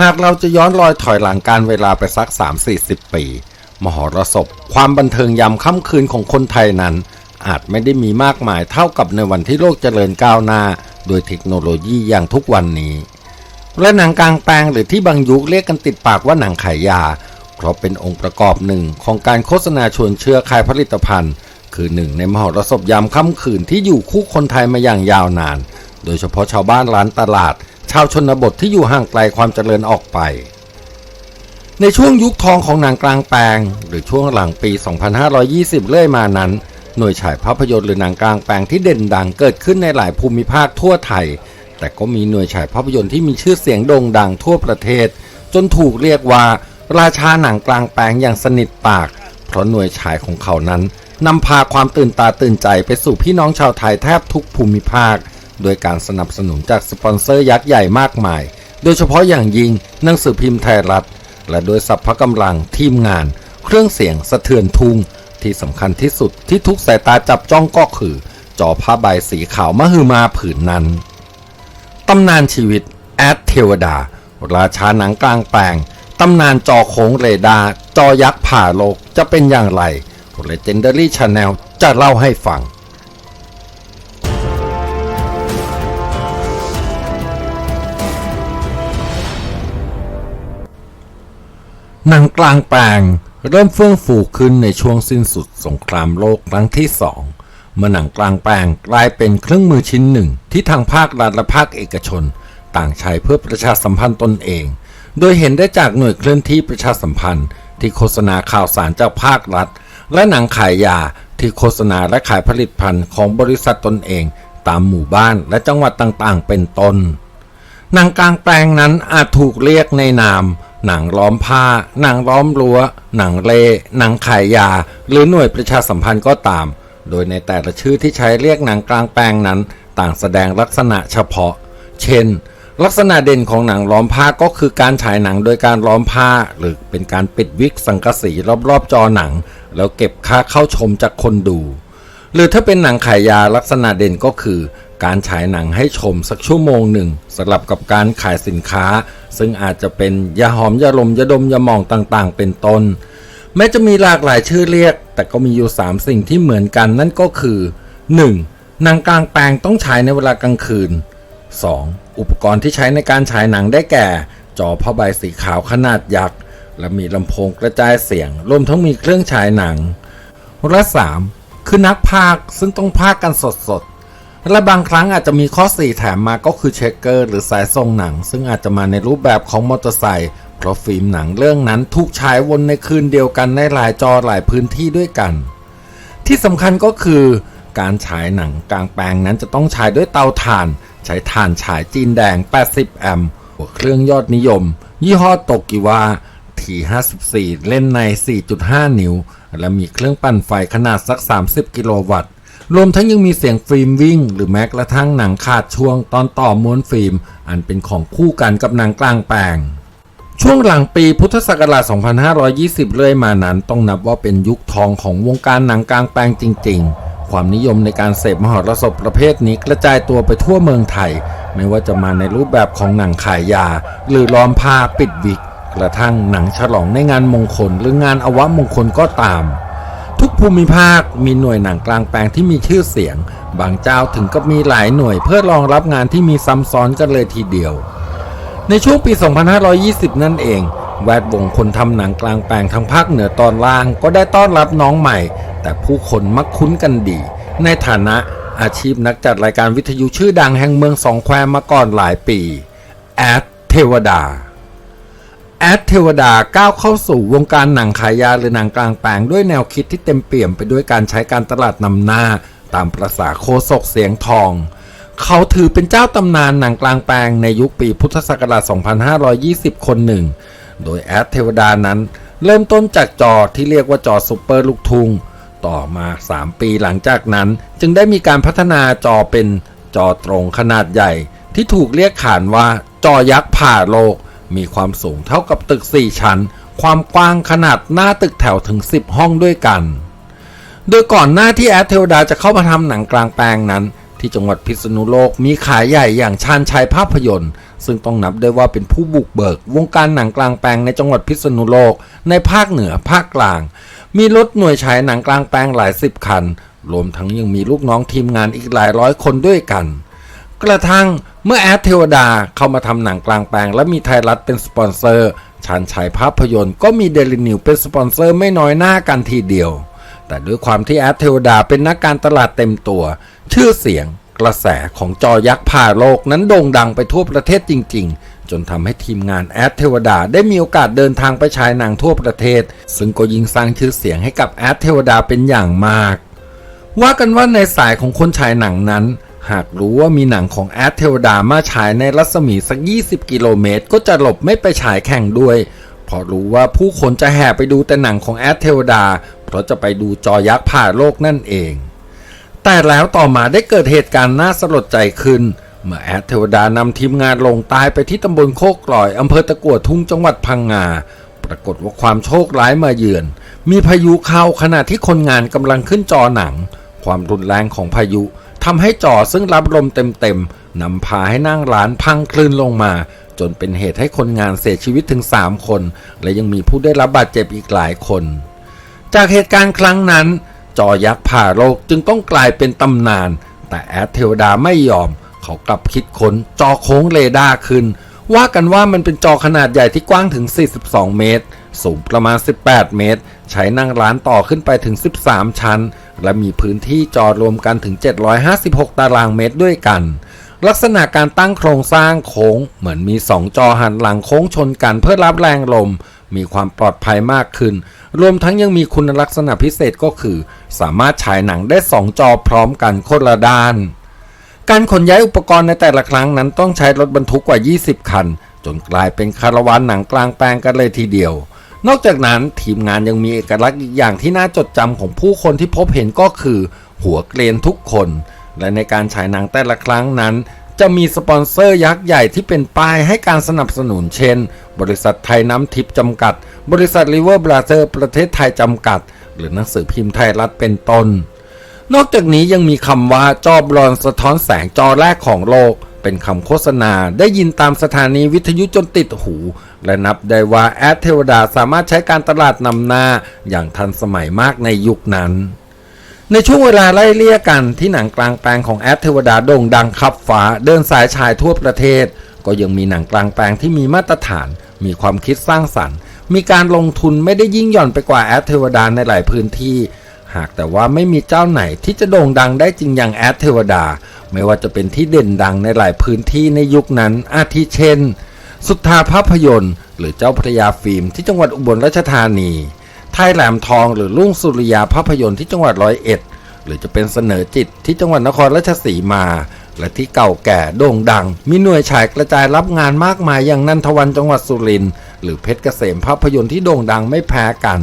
หากเราจะย้อนรอยถอยหลังการเวลาไปสัก 3-40 ปี มหรสพความบันเทิงยามค่ำคืนของคนไทยนั้น อาจไม่ได้มีมากมายเท่ากับในวันที่โลกเจริญก้าวหน้า โดยเทคโนโลยีอย่างทุกวันนี้ และหนังกลางแปลงหรือที่บางยุคเรียกกันติดปากว่าหนังขายยา เพราะเป็นองค์ประกอบหนึ่งของการโฆษณาชวนเชื่อขายผลิตภัณฑ์ คือหนึ่งในมหรสพยามค่ำคืนที่อยู่คู่คนไทยมาอย่างยาวนาน โดยเฉพาะชาวบ้านร้านตลาด ชาวชนบทที่อยู่ห่างไกลความเจริญออกไป ในช่วงยุคทองของหนังกลางแปลง หรือช่วงหลังปี 2520 เรื่อยมานั้น หน่วยฉายภาพยนตร์หรือหนังกลางแปลงที่เด่นดังเกิดขึ้นในหลายภูมิภาคทั่วไทย แต่ก็มีหน่วยฉายภาพยนตร์ที่มีชื่อเสียงโด่งดังทั่วประเทศ จนถูกเรียกว่าราชาหนังกลางแปลงอย่างสนิทปาก เพราะหน่วยฉายของเขานั้นนำพาความตื่นตาตื่นใจไปสู่พี่น้องชาวไทยแทบทุกภูมิภาค โดยการสนับสนุนจากสปอนเซอร์ยักษ์ใหญ่มากมาย โดยเฉพาะอย่างยิ่งหนังสือพิมพ์ไทยรัฐ และโดยสัพพะกำลังทีมงาน เครื่องเสียงสะเทือนทุงที่สำคัญที่สุดที่ทุกสายตาจับจ้องก็คือ จอผ้าใบสีขาวมหึมาผืนนั้นตำนานชีวิตแอดเทวดา ราชาหนังกลางแปลงตำนานจอโค้งเรดาร์จอยักษ์ผ่าโลกจะเป็นอย่างไร Legendary Channel จะเล่าให้ฟัง หนังกลางแปลงเริ่มเฟื่องฟูขึ้นในช่วงสิ้นสุดสงครามโลกครั้งที่สองเมื่อหนังกลางแปลงกลายเป็นเครื่องมือชิ้นหนึ่ง ที่ทางภาครัฐและภาคเอกชน ต่างใช้เพื่อประชาสัมพันธ์ตนเอง โดยเห็นได้จากหน่วยเคลื่อนที่ประชาสัมพันธ์ ที่โฆษณาข่าวสารจากภาครัฐ และหนังขายยาที่โฆษณาและขายผลิตภัณฑ์ของบริษัทตนเอง ตามหมู่บ้านและจังหวัดต่างๆ เป็นต้นหนังกลางแปลงนั้นอาจถูกเรียกในนาม หนังล้อมผ้า หนังล้อมรั้ว หนังเลหนังขายยา หรือหน่วยประชาสัมพันธ์ก็ตาม โดยในแต่ละชื่อที่ใช้เรียกหนังกลางแปลงนั้น ต่างแสดงลักษณะเฉพาะ เช่น ลักษณะเด่นของหนังล้อมผ้าก็คือการฉายหนังโดยการล้อมผ้า หรือเป็นการปิดวิกสังกะสีรอบๆจอหนัง แล้วเก็บค่าเข้าชมจากคนดู หรือถ้าเป็นหนังขายยาลักษณะเด่นก็คือ การฉายหนังให้ชมสักชั่วโมงหนึ่งสลับกับการขายสินค้า ซึ่งอาจจะเป็นยาหอมยาลมยาดมยาหมองต่างๆ เป็นต้น แม้จะมีหลากหลายชื่อเรียก แต่ก็มีอยู่ 3 สิ่งที่เหมือนกันนั่นก็คือ 1. หนังกลางแปลงต้องฉายในเวลากลางคืน 2. อุปกรณ์ที่ใช้ในการฉายหนังได้แก่ จอผ้าใบสีขาวขนาดยักษ์และมีลำโพงกระจายเสียง รวมทั้งมีเครื่องฉายหนังและ 3. คือนักพากซึ่งต้องพากกันสดๆ และบางครั้งอาจจะมีข้อ 4 แถมมาก็คือเช็คเกอร์หรือสายส่งหนัง ซึ่งอาจจะมาในรูปแบบของมอเตอร์ไซค์เพราะฟิล์มหนังเรื่องนั้นถูกฉายวนในคืนเดียวกันในหลายจอหลายพื้นที่ด้วยกัน ที่สำคัญก็คือการฉายหนังกลางแปลงนั้นจะต้องฉายด้วยเตาถ่าน ใช้ถ่านฉายจีนแดง 80 แอมป์เครื่องยอดนิยม ยี่ห้อโตกิวา T54 เล่นใน 4.5 นิ้ว และมีเครื่องปั่นไฟขนาดสัก 30 กิโลวัตต์ รวมทั้งยังมีเสียงฟิล์มวิ่ง หรือแม้กระทั่งหนังขาดช่วงตอนต่อม้วนฟิล์ม อันเป็นของคู่กันกับหนังกลางแปลง ช่วงหลังปีพุทธศักราช 2520 เรื่อยมานั้น ต้องนับว่าเป็นยุคทองของวงการหนังกลางแปลงจริง ๆ ความนิยมในการเสพมหรสพประเภทนี้กระจายตัวไปทั่วเมืองไทย ไม่ว่าจะมาในรูปแบบของหนังขายยา หรือล้อมผ้าปิดวิก กระทั่งหนังฉลองในงานมงคลหรืองานอวมงคลก็ตาม ทุกภูมิภาคมีหน่วยหนังกลางแปลงที่มีชื่อเสียง บางเจ้าถึงกับมีหลายหน่วยเพื่อรองรับงานที่มีซ้ำซ้อนกันเลยทีเดียว ในช่วงปี 2520 นั่นเอง แวดวงคนทำหนังกลางแปลงทางภาคเหนือตอนล่างก็ได้ต้อนรับน้องใหม่ แต่ผู้คนมักคุ้นกันดี ในฐานะอาชีพนักจัดรายการวิทยุชื่อดังแห่งเมืองสองแควมาก่อนหลายปีแอดเทวดา แอดเทวดาก้าวเข้าสู่วงการหนังขายยาหรือหนังกลางแปลงด้วยแนวคิดที่เต็มเปี่ยมไปด้วยการใช้การตลาดนำหน้า ตามประษาโคศกเสียงทอง เขาถือเป็นเจ้าตำนานหนังกลางแปลงในยุคปีพุทธศักราช 2520 คนหนึ่ง โดยแอดเทวดานั้น เริ่มต้นจากจอที่เรียกว่าจอซูเปอร์ลูกทุงต่อมา 3 ปีหลังจากนั้น จึงได้มีการพัฒนาจอเป็นจอตรงขนาดใหญ่ ที่ถูกเรียกขานว่าจอยักษ์ผ่าโลก มีความสูงเท่ากับตึก 4 ชั้น ความกว้างขนาดหน้าตึกแถวถึง 10 ห้องด้วยกัน โดยก่อนหน้าที่แอดเทวดาจะเข้ามาทำหนังกลางแปลงนั้น ที่จังหวัดพิษณุโลกมีขายใหญ่อย่างชาญชัยภาพยนตร์ ซึ่งต้องนับได้ว่าเป็นผู้บุกเบิก วงการหนังกลางแปลงในจังหวัดพิษณุโลก ในภาคเหนือภาคกลาง มีรถหน่วยฉายหนังกลางแปลงหลายสิบคันรวมทั้งยังมีลูกน้องทีมงานอีกหลายร้อยคนด้วยกัน กระทั่ง เมื่อแอดเทวดาเข้ามาทำหนังกลางแปลง และมีไทยรัฐเป็นสปอนเซอร์ชานชัยภาพยนตร์ก็มีเดลินิวเป็นสปอนเซอร์ไม่น้อยหน้ากันทีเดียว แต่ด้วยความที่แอดเทวดาเป็นนักการตลาดเต็มตัว ชื่อเสียงกระแสของจอยักษ์ผ่าโลกนั้นโด่งดังไปทั่วประเทศจริง ๆ จนทำให้ทีมงานแอดเทวดาได้มีโอกาสเดินทางไปฉายหนังทั่วประเทศ ซึ่งก็ยิ่งสร้างชื่อเสียงให้กับแอดเทวดาเป็นอย่างมาก ว่ากันว่าในสายของคนฉายหนังนั้น หากรู้ว่ามีหนังของแอดเทวดามาฉายในรัศมีสัก 20 กิโลเมตร ก็จะหลบไม่ไปฉายแข่งด้วย เพราะรู้ว่าผู้คนจะแห่ไปดูแต่หนังของแอดเทวดา เพราะจะไปดูจอยักษ์ผ่าโลกนั่นเอง แต่แล้วต่อมาได้เกิดเหตุการณ์น่าสลดใจขึ้น เมื่อแอดเทวดานำทีมงานลงใตายไปที่ตำบลโคกกลอยอำเภอตะกัวทุ่งจังหวัดพังงา ปรากฏว่าความโชคร้ายมาเยือน มีพายุเข้าขณะที่คนงานกำลังขึ้นจอหนัง ความรุนแรงของพายุ ทำให้จอซึ่งรับลมเต็มๆนำพาให้นั่งร้านพังคลื่นลงมา จนเป็นเหตุให้คนงานเสียชีวิตถึง 3 คน และยังมีผู้ได้รับบาดเจ็บอีกหลายคน จากเหตุการณ์ครั้งนั้น จอยักษ์ผ่าโลกจึงต้องกลายเป็นตำนาน แต่แอดเทวดาไม่ยอม เขากลับคิดค้นจอโค้งเรดาร์ขึ้น ว่ากันว่ามันเป็นจอขนาดใหญ่ที่กว้างถึง 42 เมตร สูงประมาณ 18 เมตร ใช้นั่งร้านต่อขึ้นไปถึง 13 ชั้น และมีพื้นที่จอรวมกันถึง 756 ตารางเมตรด้วยกัน ลักษณะการตั้งโครงสร้างโค้ง เหมือนมี 2 จอหันหลังโค้งชนกันเพื่อรับแรงลม มีความปลอดภัยมากขึ้น รวมทั้งยังมีคุณลักษณะพิเศษก็คือ สามารถฉายหนังได้ 2 จอพร้อมกันคนละด้าน การขนย้ายอุปกรณ์ในแต่ละครั้งนั้นต้องใช้รถบรรทุกกว่า 20 คัน จนกลายเป็นคาราวานหนังกลางแปลงกันเลยทีเดียว นอกจากนั้นทีมงานยังมีเอกลักษณ์อีกอย่างที่น่าจดจำของผู้คนที่พบเห็นก็คือ หัวเกรียนทุกคน และในการฉายหนังแต่ละครั้งนั้น จะมีสปอนเซอร์ยักษ์ใหญ่ที่เป็นป้ายให้การสนับสนุนเช่น บริษัทไทยน้ำทิพย์จำกัด บริษัทริเวอร์บราเซอร์ประเทศไทยจำกัด หรือหนังสือพิมพ์ไทยรัฐเป็นต้น นอกจากนี้ยังมีคำว่าจอบรอนสะท้อนแสงจอแรกของโลก เป็นคำโฆษณาได้ยินตามสถานีวิทยุจนติดหู และนับได้ว่าแอดเทวดาสามารถใช้การตลาดนำหน้าอย่างทันสมัยมากในยุคนั้น ในช่วงเวลาไล่เลี่ยกันที่หนังกลางแปลงของแอดเทวดาโด่งดังขับฟ้าเดินสายชายทั่วประเทศ ก็ยังมีหนังกลางแปลงที่มีมาตรฐาน มีความคิดสร้างสรรค์ มีการลงทุนไม่ได้ยิ่งหย่อนไปกว่าแอดเทวดาในหลายพื้นที่ หากแต่ว่าไม่มีเจ้าไหนที่จะโด่งดังได้จริงอย่างแอดเทวดา ไม่ว่าจะเป็นที่เด่นดังในหลายพื้นที่ในยุคนั้น อาทิเช่น สุทธาภาพยนตร์ หรือเจ้าพระยาฟิล์มที่จังหวัดอุบลราชธานีไทยแหลมทองหรือลุงสุริยาภาพยนตร์ที่จังหวัดร้อยเอ็ด หรือจะเป็นเสนอจิตที่จังหวัดนครราชสีมา และที่เก่าแก่โด่งดัง มีหน่วยฉายกระจายรับงานมากมายอย่างนันทวันจังหวัดสุรินทร์หรือเพชรเกษมภาพยนตร์ที่โด่งดังไม่แพ้กัน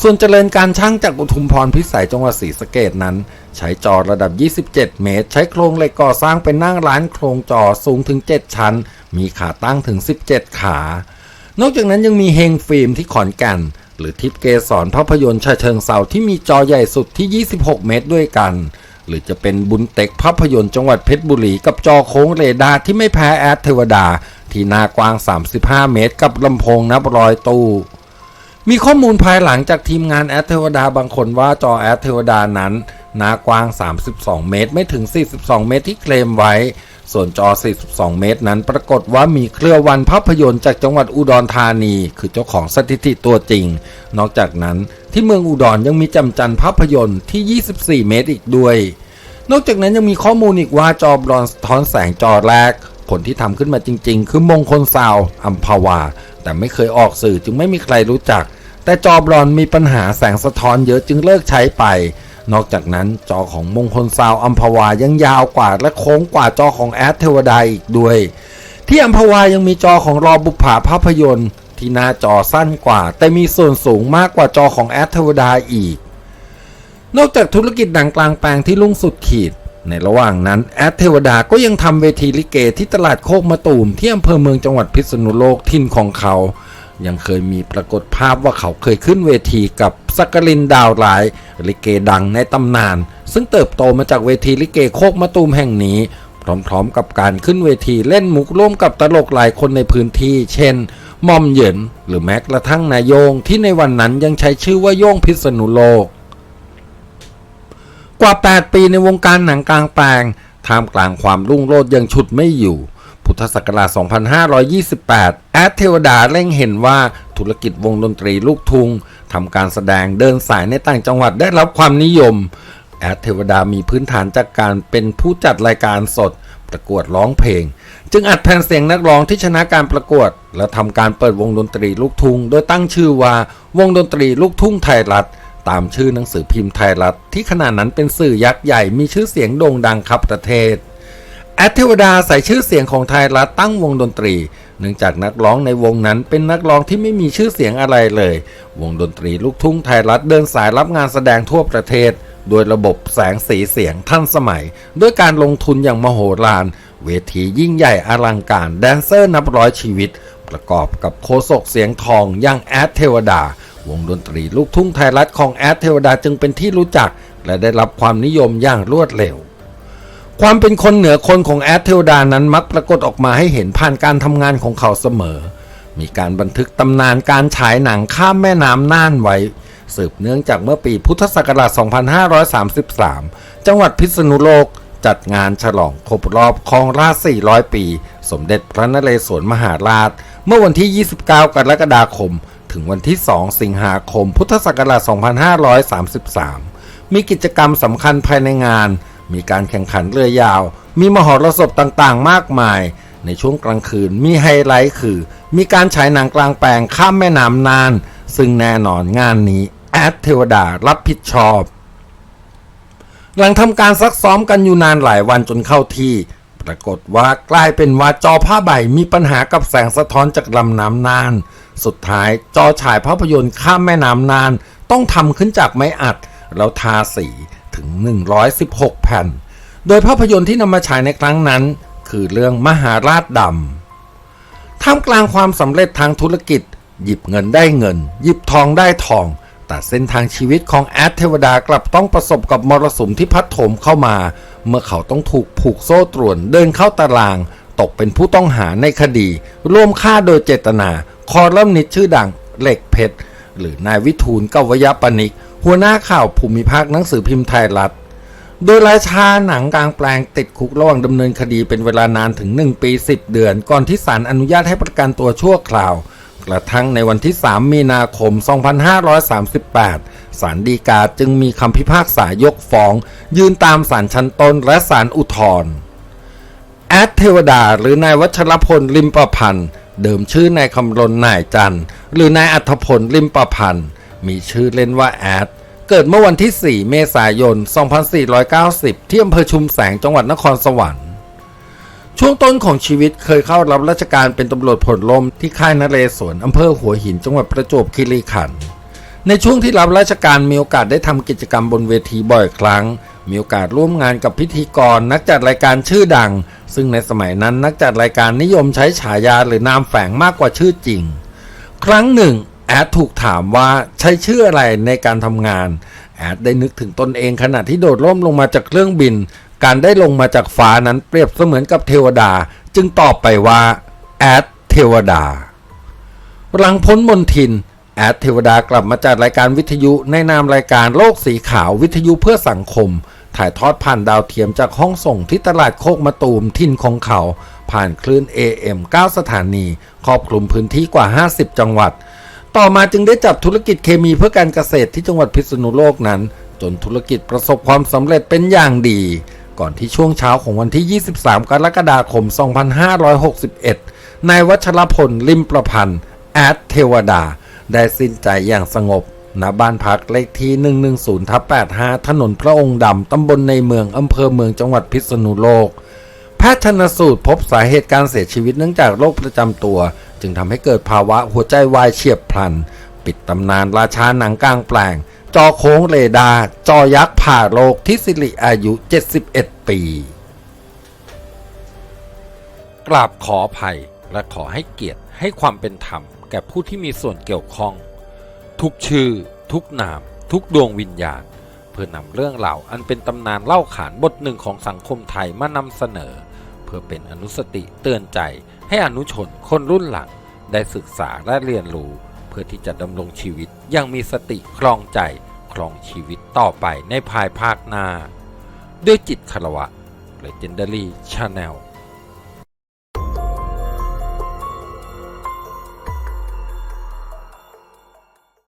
ส่วนเจริญการช่างจากอุทุมพรพิสัยจังหวัดศรีสะเกดนั้น ใช้จอระดับ 27 เมตร ใช้โครงเหล็กก่อสร้างเป็นนั่งร้านโครงจอสูงถึง 7 ชั้น มีขาตั้งถึง 17 ขา นอกจากนั้นยังมีเฮงฟิล์มที่ขอนแก่นหรือทิพเกสรภาพยนตร์ชาเชิงเซาที่มีจอใหญ่สุดที่ 26 เมตรด้วยกัน หรือจะเป็นบุญเต็กภาพยนตร์จังหวัดเพชรบุรีกับจอโค้งเรดาร์ที่ไม่แพ้แอดเทวดา ที่หน้ากว้าง 35 เมตร กับลำโพงนับร้อยตู้ มีข้อมูลภายหลังจากทีมงานแอดเทวดาบางคนว่าจอแอดเทวดานั้นหน้ากว้าง 32 เมตร ไม่ถึง 42 เมตรที่เคลมไว้ ส่วนจอ 42 เมตรนั้นปรากฏว่ามีเครือวันภาพยนตร์จากจังหวัดอุดรธานี คือเจ้าของสถิติตัวจริง นอกจากนั้นที่เมืองอุดรยังมีจำจันภาพยนตร์ที่ 24 เมตรอีกด้วย นอกจากนั้นยังมีข้อมูลอีกว่าจอบรอนสะท้อนแสงจอแรก คนที่ทำขึ้นมาจริง ๆ คือมงคลซาวอัมพาวา แต่ไม่เคยออกสื่อจึงไม่มีใครรู้จัก แต่จอบรอนมีปัญหาแสงสะท้อนเยอะจึงเลิกใช้ไป นอกจากนั้นจอของมงคลซาวอัมพวายังยาวกว่าและโค้งกว่าจอของแอดเทวดาอีกด้วย ที่อัมพวายังมีจอของรอบุปผาภาพยนตร์ ที่หน้าจอสั้นกว่า แต่มีส่วนสูงมากกว่าจอของแอดเทวดาอีก นอกจากธุรกิจหนังกลางแปลงที่ลุ่งสุดขีดในระหว่างนั้นแอดเทวดาก็ยังทำเวทีลิเกที่ตลาดโคกมะตูมที่อำเภอเมืองจังหวัดพิษณุโลกทินของเขา ยังเคยมีปรากฏภาพว่าเขาเคยขึ้นเวทีกับสักกลินดาวร้าย ลิเกดังในตำนาน ซึ่งเติบโตมาจากเวทีลิเกโคกมะตูมแห่งนี้ พร้อมๆกับการขึ้นเวทีเล่นมุกร่วมกับตลกหลายคนในพื้นที่ เช่นมอมเหยินหรือแม้กระทั่งนายโยงที่ในวันนั้นยังใช้ชื่อว่าโยงพิษณุโลก กว่า 8 ปีในวงการหนังกลางแปลงท่ามกลางความรุ่งโรจน์ยังฉุดไม่อยู่ พุทธศักราช 2528 อดเทวดาเร่งเห็นว่าธุรกิจวงดนตรีลูกทุ่งทำการแสดงเดินสายในต่างจังหวัดได้รับความนิยม แอดเทวดามีพื้นฐานจากการเป็นผู้จัดรายการสดประกวดร้องเพลง จึงอัดแผ่นเสียงนักร้องที่ชนะการประกวด และทำการเปิดวงดนตรีลูกทุ่งโดยตั้งชื่อว่าวงดนตรีลูกทุ่งไทยรัฐ ตามชื่อหนังสือพิมพ์ไทยรัฐ ที่ขณะนั้นเป็นสื่อยักษ์ใหญ่มีชื่อเสียงโด่งดังครับประเทศ แอดเทวดาใส่ชื่อเสียงของไทยรัฐตั้งวงดนตรี เนื่องจากนักร้องในวงนั้นเป็นนักร้องที่ไม่มีชื่อเสียงอะไรเลย วงดนตรีลูกทุ่งไทยรัฐเดินสายรับงานแสดงทั่วประเทศ โดยระบบแสงสีเสียงทันสมัย ด้วยการลงทุนอย่างมโหฬาร เวทียิ่งใหญ่อลังการแดนเซอร์นับร้อยชีวิต ประกอบกับโคศกเสียงทองอย่างแอดเทวดา วงดนตรีลูกทุ่งไทยรัฐของแอดเทวดาจึงเป็นที่รู้จัก และได้รับความนิยมอย่างรวดเร็ว ความเป็นคนเหนือคนของแอดเทวดานั้นมักปรากฏออกมาให้เห็นผ่านการทำงานของเขาเสมอ มีการบันทึกตำนานการฉายหนังข้ามแม่น้ำน่านไว้ สืบเนื่องจากเมื่อปีพุทธศักราช 2533 จังหวัดพิษณุโลกจัดงานฉลองครบรอบครองราช 400 ปี สมเด็จพระนเรศวรมหาราช เมื่อวันที่ 29 กรกฎาคม ถึงวันที่ 2 สิงหาคม พุทธศักราช 2533 มีกิจกรรมสำคัญภายในงาน มีการแข่งขันเรือยาว มีมหรสพต่างๆ มากมาย ในช่วงกลางคืนมีไฮไลท์คือ มีการฉายหนังกลางแปลงข้ามแม่น้ำนาน ซึ่งแน่นอนงานนี้แอดเทวดารับผิดชอบ หลังทำการซักซ้อมกันอยู่นานหลายวันจนเข้าที่ ปรากฏว่ากลายเป็นว่าจอผ้าใบมีปัญหากับแสงสะท้อนจากลำน้ำนาน สุดท้ายจอฉายภาพยนตร์ข้ามแม่น้ำนาน ต้องทำขึ้นจากไม้อัดแล้วทาสี ถึง 116 แผ่น โดยภาพยนตร์ที่นำมาฉายในครั้งนั้น คือเรื่องมหาราชดำ ท่ามกลางความสำเร็จทางธุรกิจ หยิบเงินได้เงิน หยิบทองได้ทอง แต่เส้นทางชีวิตของแอดเทวดากลับต้องประสบกับมรสุมที่พัดโถมเข้ามา เมื่อเขาต้องถูกผูกโซ่ตรวนเดินเข้าตาราง ตกเป็นผู้ต้องหาในคดี ร่วมฆ่าโดยเจตนา คอลัมนิสชื่อดังเหล็กเพชรหรือนายวิทูลกวยปนิก หัวหน้าข่าวภูมิภาคหนังสือพิมพ์ไทยรัฐ โดยราชาหนังกลางแปลงติดคุกระหว่างดำเนินคดีเป็นเวลานานถึง 1 ปี 10 เดือน ก่อนที่ศาลอนุญาตให้ประกันตัวชั่วคราว กระทั่งในวันที่ 3 มีนาคม 2538 ศาลฎีกาจึงมีคำพิพากษายกฟ้อง ยืนตามศาลชั้นต้นและศาลอุทธรณ์แอดเทวดา หรือนายวัชรพลลิมประพันธ์เดิมชื่อนายคำรณนายจันทร์หรือนายอัธพลลิมประพันธ์ มีชื่อเล่นว่าแอด เกิดเมื่อวันที่ 4 เมษายน 2490 ที่อำเภอชุมแสงจังหวัดนครสวรรค์ ช่วงต้นของชีวิตเคยเข้ารับราชการเป็นตำรวจผลลมที่ค่ายนเรศวรอำเภอหัวหินจังหวัดประจวบคีรีขันธ์ในช่วงที่รับราชการมีโอกาสได้ทำกิจกรรมบนเวทีบ่อยครั้ง มีโอกาสร่วมงานกับพิธีกรนักจัดรายการชื่อดัง ซึ่งในสมัยนั้นนักจัดรายการนิยมใช้ฉายาหรือนามแฝงมากกว่าชื่อจริง ครั้งหนึ่ง แอดถูกถามว่าใช้ชื่ออะไรในการทำงาน แอดได้นึกถึงตนเองขณะที่โดดร่มลงมาจากเครื่องบิน การได้ลงมาจากฟ้านั้นเปรียบเสมือนกับเทวดา จึงตอบไปว่าแอดเทวดา หลังพ้นมนทิน แอดเทวดากลับมาจัดรายการวิทยุในนามรายการโลกสีขาววิทยุเพื่อสังคม ถ่ายทอดผ่านดาวเทียมจากห้องส่งที่ตลาดโคกมะตูมทินของเขา ผ่านคลื่น AM 9 สถานี ครอบคลุมพื้นที่กว่า 50 จังหวัด ต่อมาจึงได้จับธุรกิจเคมีเพื่อการเกษตรที่จังหวัดพิษณุโลกนั้น จนธุรกิจประสบความสำเร็จเป็นอย่างดี ก่อนที่ช่วงเช้าของวันที่ 23 กรกฎาคม 2561 นายวัชรพลลิมประพันธ์แอดเทวดา ได้สิ้นใจอย่างสงบณบ้านพักเลขที่ 110ทับ85 ถนนพระองค์ดำ ตำบลในเมือง อำเภอเมืองจังหวัดพิษณุโลก แพทย์ชนสูตรพบสาเหตุการเสียชีวิตเนื่องจากโรคประจำตัว จึงทำให้เกิดภาวะหัวใจวายเฉียบพลัน ปิดตำนานราชาหนังกลางแปลง จอโค้งเรดาจอยักษ์ผ่าโลกที่สิริอายุ 71 ปี กราบขออภัยและขอให้เกียรติให้ความเป็นธรรม แก่ผู้ที่มีส่วนเกี่ยวข้อง ทุกชื่อ ทุกนาม ทุกดวงวิญญาณ เพื่อนำเรื่องราอันเป็นตำนานเล่าขานบทหนึ่งของสังคมไทยมานำเสนอ เพื่อเป็นอนุสติเตือนใจให้อนุชนคนรุ่นหลัง ได้ศึกษาและเรียนรู้ เพื่อที่จะดำรงชีวิตอยังมีสติคลองใจคลองชีวิตต่อไปในภายภาคหน้า ด้วยจิตคารวะ Legendary Channel